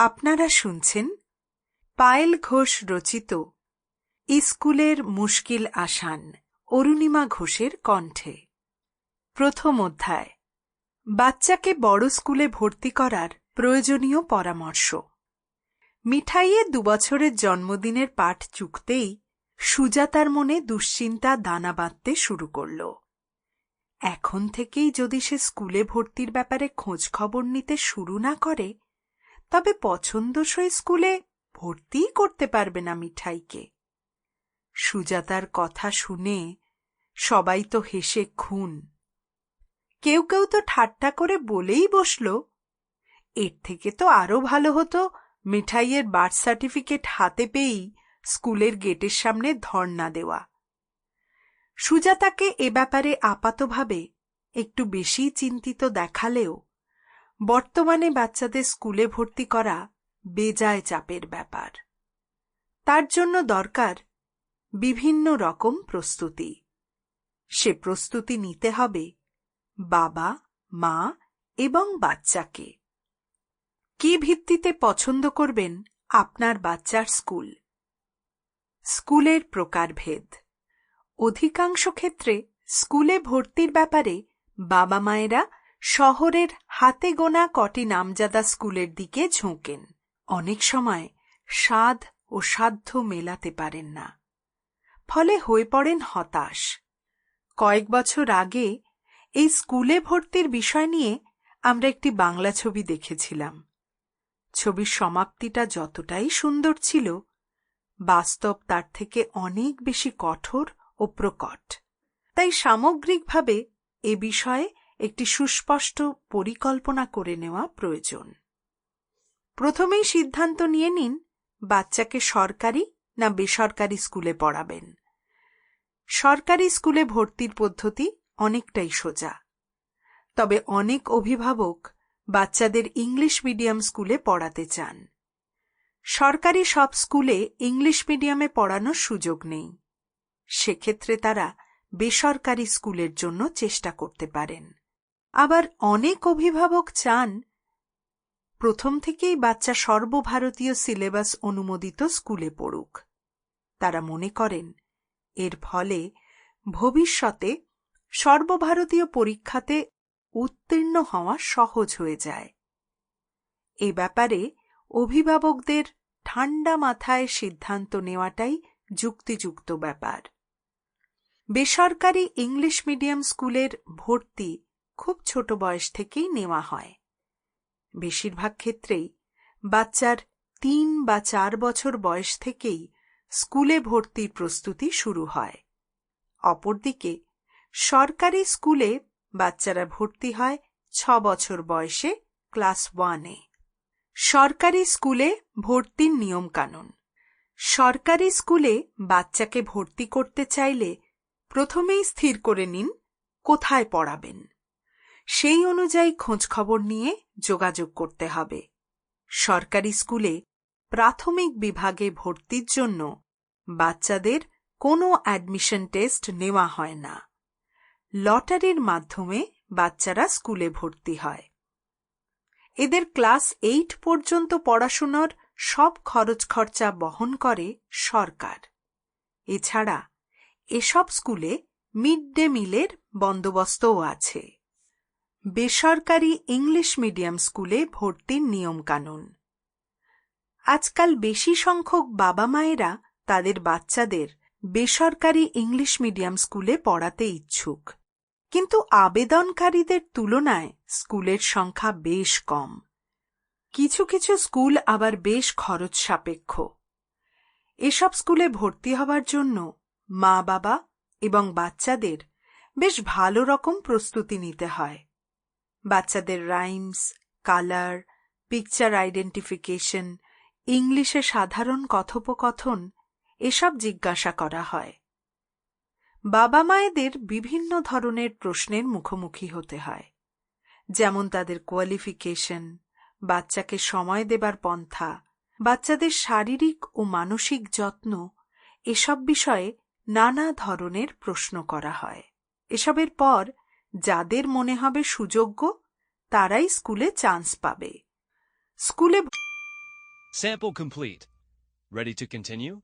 আপনারা শুনছেন পায়েল ঘোষ রচিত স্কুলের মুশকিল আসান, অরুণিমা ঘোষের কণ্ঠে। প্রথম অধ্যায়, বাচ্চাকে বড় স্কুলে ভর্তি করার প্রয়োজনীয় পরামর্শ। মিঠাইয়ের দুবছরের জন্মদিনের পাঠ চুকতেই সুজাতার মনে দুশ্চিন্তা দানা বাঁধতে শুরু করল। এখন থেকেই যদি সে স্কুলে ভর্তির ব্যাপারে খোঁজ খবর নিতে শুরু না করে তবে পছন্দসই স্কুলে ভর্তিই করতে পারবে না মিঠাইকে। সুজাতার কথা শুনে সবাই তো হেসে খুন। কেউ কেউ তো ঠাট্টা করে বলেই বসল, এর থেকে তো আরও ভালো হতো মিঠাইয়ের বার্থ সার্টিফিকেট হাতে পেয়েই স্কুলের গেটের সামনে ধর্ণা দেওয়া। সুজাতাকে এ ব্যাপারে আপাতভাবে একটু বেশি চিন্তিত দেখালেও বর্তমানে বাচ্চাদের স্কুলে ভর্তি করা বেজায় চাপের ব্যাপার। তার জন্য দরকার বিভিন্ন রকম প্রস্তুতি। সে প্রস্তুতি নিতে হবে বাবা, মা এবং বাচ্চাকে। কি ভিত্তিতে পছন্দ করবেন আপনার বাচ্চার স্কুল? স্কুলের প্রকারভেদ। অধিকাংশ ক্ষেত্রে স্কুলে ভর্তির ব্যাপারে বাবা মায়েরা শহরের হাতে গোনা কটি নামজাদা স্কুলের দিকে ঝোঁকেন। অনেক সময় স্বাদ ও সাধ্য মেলাতে পারেন না। ফলে হয়ে পড়েন হতাশ। কয়েক বছর আগে এই স্কুলে ভর্তির বিষয় নিয়ে আমরা একটি বাংলা ছবি দেখেছিলাম। ছবির সমাপ্তিটা যতটাই সুন্দর ছিল, বাস্তব তার থেকে অনেক বেশি কঠোর ও প্রকট। তাই সামগ্রিকভাবে এ বিষয়ে একটি সুস্পষ্ট পরিকল্পনা করে নেওয়া প্রয়োজন। প্রথমেই সিদ্ধান্ত নিয়ে নিন, বাচ্চাকে সরকারি না বেসরকারি স্কুলে পড়াবেন। সরকারি স্কুলে ভর্তির পদ্ধতি অনেকটাই সোজা। তবে অনেক অভিভাবক বাচ্চাদের ইংলিশ মিডিয়াম স্কুলে পড়াতে চান। সরকারি সব স্কুলে ইংলিশ মিডিয়ামে পড়ানোর সুযোগ নেই। সেক্ষেত্রে তারা বেসরকারি স্কুলের জন্য চেষ্টা করতে পারেন। আবার অনেক অভিভাবক চান প্রথম থেকেই বাচ্চা সর্বভারতীয় সিলেবাস অনুমোদিত স্কুলে পড়ুক। তারা মনে করেন, এর ফলে ভবিষ্যতে সর্বভারতীয় পরীক্ষাতে উত্তীর্ণ হওয়া সহজ হয়ে যায়। এ ব্যাপারে অভিভাবকদের ঠান্ডা মাথায় সিদ্ধান্ত নেওয়াটাই যুক্তিযুক্ত ব্যাপার। বেসরকারি ইংলিশ মিডিয়াম স্কুলের ভর্তি খুব ছোট বয়স থেকেই নেওয়া হয়। বেশিরভাগ ক্ষেত্রেই বাচ্চার তিন বা চার বছর বয়স থেকেই স্কুলে ভর্তির প্রস্তুতি শুরু হয়। অপরদিকে সরকারি স্কুলে বাচ্চারা ভর্তি হয় ছ বছর বয়সে ক্লাস ওয়ানে। সরকারি স্কুলে ভর্তির নিয়মকানুন। সরকারি স্কুলে বাচ্চাকে ভর্তি করতে চাইলে প্রথমেই স্থির করে নিন কোথায় পড়াবেন। সেই অনুযায়ী খোঁজখবর নিয়ে যোগাযোগ করতে হবে। সরকারি স্কুলে প্রাথমিক বিভাগে ভর্তির জন্য বাচ্চাদের কোনো অ্যাডমিশন টেস্ট নেওয়া হয় না। লটারির মাধ্যমে বাচ্চারা স্কুলে ভর্তি হয়। এদের ক্লাস এইট পর্যন্ত পড়াশুনোর সব খরচ খরচা বহন করে সরকার। এছাড়া এসব স্কুলে মিড ডে মিলের বন্দোবস্তও আছে। বেসরকারি ইংলিশ মিডিয়াম স্কুলে ভর্তির নিয়মকানুন। আজকাল বেশি সংখ্যক বাবা মায়েরা তাদের বাচ্চাদের বেসরকারি ইংলিশ মিডিয়াম স্কুলে পড়াতে ইচ্ছুক। কিন্তু আবেদনকারীদের তুলনায় স্কুলের সংখ্যা বেশ কম। কিছু কিছু স্কুল আবার বেশ খরচ সাপেক্ষ। এসব স্কুলে ভর্তি হবার জন্য মা বাবা এবং বাচ্চাদের বেশ ভালো রকম প্রস্তুতি নিতে হয়। বাচ্চাদের রাইমস কালার পিকচার আইডেন্টিফিকেশন ইংলিশে সাধারণ কথোপকথন, এসব জিজ্ঞাসা করা হয়। বাবা মায়েদের বিভিন্ন ধরনের প্রশ্নের মুখোমুখি হতে হয়। যেমন তাদের কোয়ালিফিকেশন বাচ্চাকে সময় দেবার পন্থা, বাচ্চাদের শারীরিক ও মানসিক যত্ন, এসব বিষয়ে নানা ধরনের প্রশ্ন করা হয়। এসবের পর যাদের মনে হবে সুযোগ্য তারাই স্কুলে চান্স পাবে স্কুলে Sample complete. Ready to continue?